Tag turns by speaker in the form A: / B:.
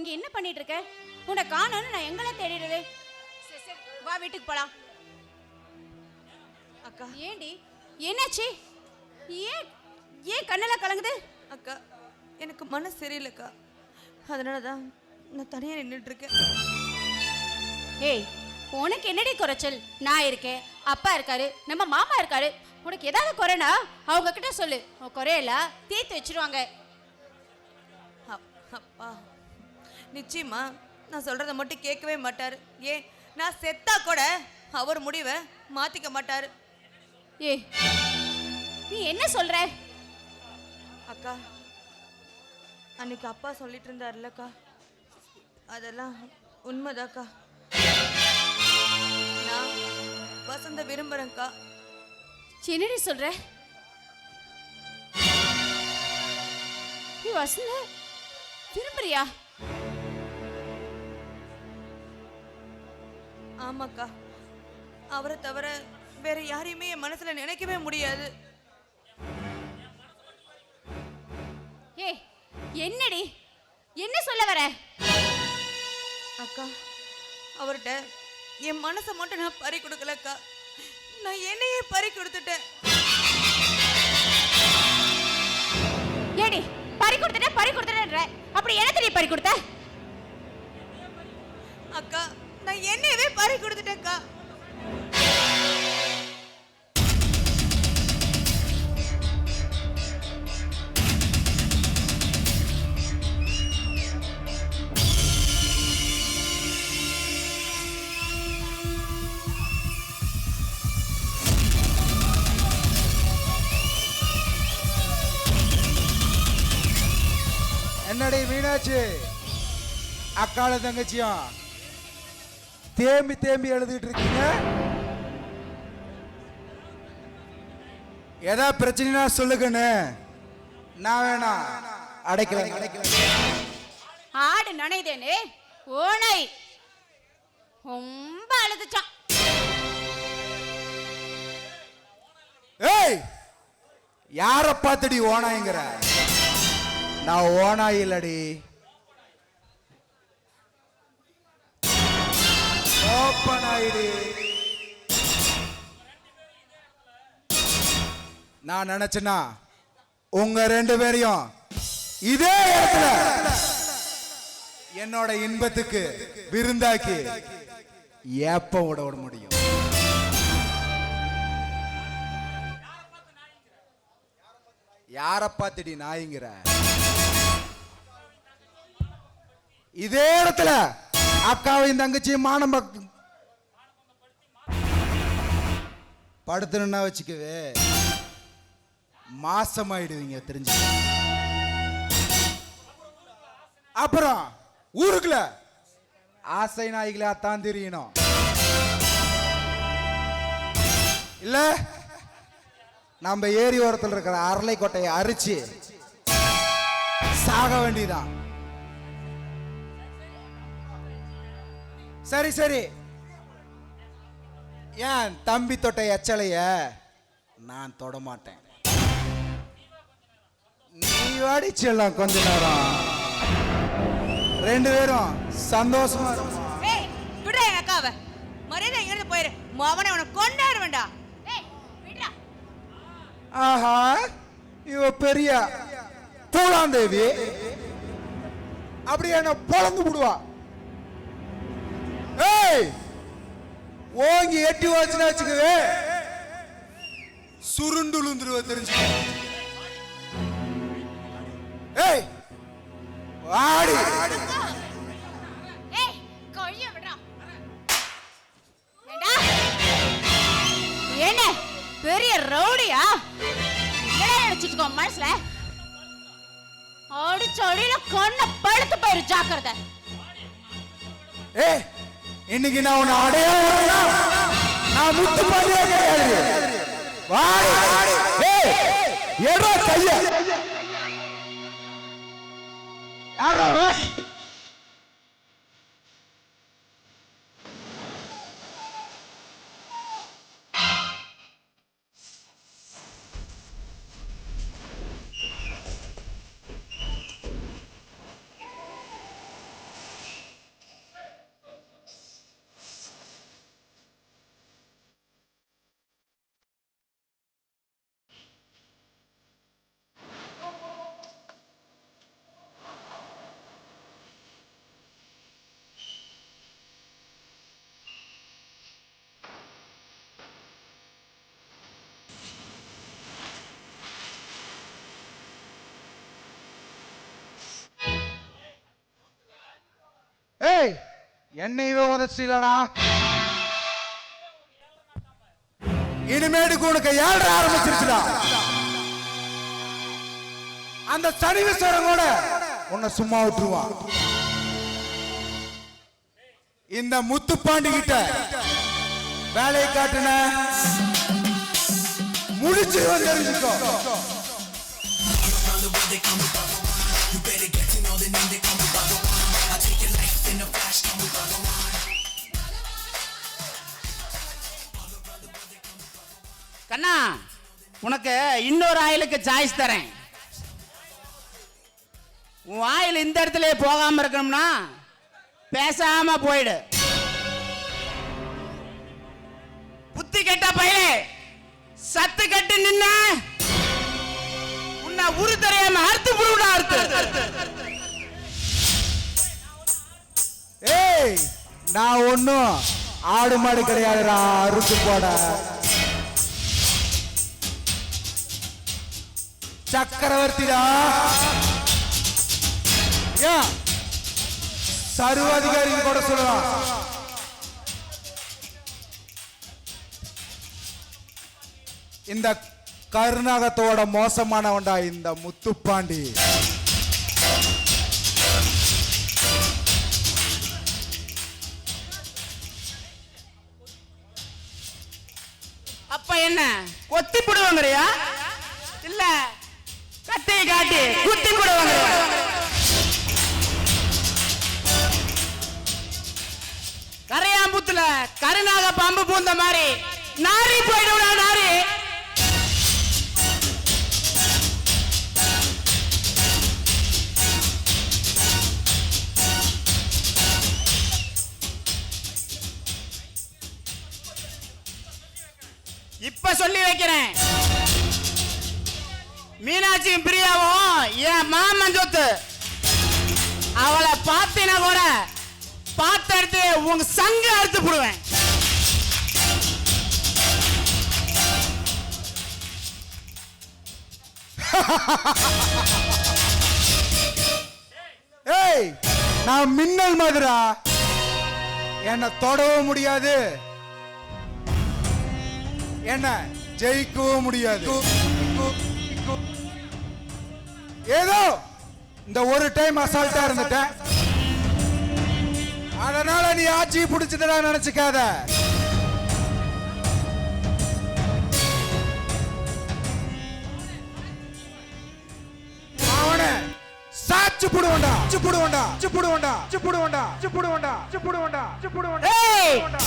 A: இங்க என்ன பண்ணிட்டு இருக்க? உன்னை காணோன்னு நான் சரி சரி வா வீட்டுக்கு போலாம்.
B: அக்கா.
A: ஏண்டி? என்னாச்சு? ஏன் ஏன் கண்ணெல்லாம் கலங்குது?
B: அக்கா எனக்கு மனசு சரியில்லைக்கா. அதனால தான் நான் தனியாக நின்றுட்டு இருக்கேன்
A: ஏய் உனக்கு என்னடி குறைச்சல்? நான் இருக்கேன் அப்பா இருக்காரு நம்ம மாமா இருக்காரு. உனக்கு ஏதாவது குறைனா அவங்க கிட்ட சொல்லு குறையல தீர்த்து வச்சிருவாங்க.
B: அப்- அப்பா. நிச்சயமா நான் சொல்கிறத மட்டும் கேட்கவே மாட்டார். ஏன் நான் செத்தா கூட அவர் முடிவை மாற்றிக்க மாட்டார்.
A: ஏய் நீ என்ன சொல்ற?
B: அக்கா அன்னைக்கு அப்பா சொல்லிட்டு இருந்தார்லக்கா அதெல்லாம் உண்மைதாக்கா. நான் வசந்த விரும்புகிறேன்க்கா
A: என்னடி சொல்ற? நீ வசந்த விரும்புறியா?
B: ஆமாக்கா. அவரை தவிர வேற யாரையுமே என் மனசுல நினைக்கவே முடியாது.
A: ஏய் என்னடி? என்ன சொல்ல வர?
B: அக்கா அவர்கிட்ட என் மனசை மட்டும் நான் பறி கொடுக்கலக்கா. நான் என்னையே பறி கொடுத்துட்டேன்.
A: ஏடி பறி கொடுத்துட்ட பறி கொடுத்துட்டேன்ற. அப்படி என்ன தெரிய பறி கொடுத்த?
B: அக்கா நான் என்னையவே பறி கொடுத்துட்டேன்க்கா.
C: என்னடி மீனாட்சி? அக்கால தங்கச்சியும் தேம்பி தேம்பி எழுதிட்டு இருக்கீங்க. ஏதா பிரச்சனைனா சொல்லுங்கன்னு நான் வேணாம் அடைக்கல
A: ஆடு நனைதேனே ஓனை. ரொம்ப அழுதுச்சான்.
C: ஏய் யார பார்த்துடி ஓனாய்ங்கிற? நான் ஓனாய் இல்லடி. ஓப்பன் ஆயிடு. நான் நினைச்சேன்னா உங்க ரெண்டு பேரையும் இதே இடத்துல என்னோட இன்பத்துக்கு விருந்தாக்கி ஏப்ப விட விட முடியும்? யார பார்த்துடி நாய்ங்கிற? இதே இடத்துல அக்காவையும் தங்கச்சியும் மானம் படுத்தணும்னா படுத்துனா வச்சுக்கவே மாசமாயிடுவீங்க தெரிஞ்சு அப்புறம் ஊருக்குள்ள ஆசை நாய்களா தான் தெரியணும். இல்ல? நம்ம ஏரி ஓரத்தில் இருக்கிற அரளை கொட்டையை அரிச்சு சாக வேண்டியதான் சரி சரி. ஏன் தம்பி தொட்ட எச்சலைய நான் தொட மாட்டேன். நீ வாடிச்செல்லாம் கொஞ்ச நேரம். ரெண்டு பேரும் சந்தோஷமா இருக்கும்
B: ஏய் விடுறா என் அக்காவை. மரியாதை எங்கிருந்து போயிரு? அவனை அவனை கொண்டாட வேண்டாம்
A: ஏய் விடுடா.
C: ஆஹா இவ பெரிய பூலாந்தேவி அப்படி என்ன பொழந்து விடுவா ஓங்கி எட்டி வச்சுனா வச்சுக்கவே. சுருண்டு உளுந்துருவ தெரிஞ்சுக்க ஏய் வாடி.
A: என்ன பெரிய ரவுடியா? என்ன நினைச்சிட்டு மனசுல? அடிச்ச அடியில கண்ண பழுத்து போயிரு ஜாக்கிரதை.
C: ஏய் இன்னைக்கு நான் உன்னை அடையாளம் நான் முத்து பாண்டியே கிடையாது. வாடி. ஏய் ஏடா கைய. யாரா என்னையவே உதச்சிலடா. இனிமேட்டுக்கு உனக்கு ஏழரை ஆரம்பிச்சிருச்சுடா. அந்த சனிவீஸ்வரன் கூட உன்னை சும்மா விட்டுருவான் இந்த முத்துப்பாண்டி கிட்ட வேலையை காட்டுன முடிச்சு தெரிஞ்சுக்கோ.
D: உனக்கு இன்னொரு ஆயிலுக்கு சாய்ஸ் தரேன். உன் ஆயில் இந்த இடத்துல போகாம இருக்கணும்னா பேசாம போயிடு. புத்தி கெட்ட பயிலே சத்து கட்டு நின்ன உன்னை உரு தெரியாம அறுத்து புடுடா அறுத்து.
C: ஏய் நான் ஒன்னும் ஆடு மாடு கிடையாதுடா அறுத்து போட. சக்கரவர்த்திடா. சர்வ அதிகாரி கூட சொல்லலாம் இந்த கருநாகத்தோட மோசமானவன்டா இந்த முத்துப்பாண்டி.
D: அப்ப என்ன? கொத்தி புடுவாங்கறியா? இல்ல. கத்தை காட்டி குத்தி கூட கரையாம்புத்துல கருணாக பாம்பு பூந்த மாதிரி நாரி போயிடுவா நாரி. இப்ப சொல்லி வைக்கிறேன். மீனாட்சியும் பிரியாவும் என் மாமன் சொத்து. அவளை பார்த்தீனா கூட பார்த்து எடுத்து உங்க சங்க அறுத்து போடுவேன்.
C: ஏய் நான் மின்னல் மாதிரா என்னை தொடவும் முடியாது. என்ன ஜெயிக்கவும் முடியாது. ஏதோ இந்த ஒரு டைம் அசால்ட்டா இருந்துட்டேன். அதனால நீ ஆட்சி பிடிச்சதா நினைச்சுக்காத. அவனை சாச்சு புடுவண்டா சுப்புடுவண்டா சுப்புடுவண்டா சுப்புடுவண்டா சுப்புடுவண்டா சுப்புடுவண்டா சுப்புடுவண்டா சுப்புடுவண்டா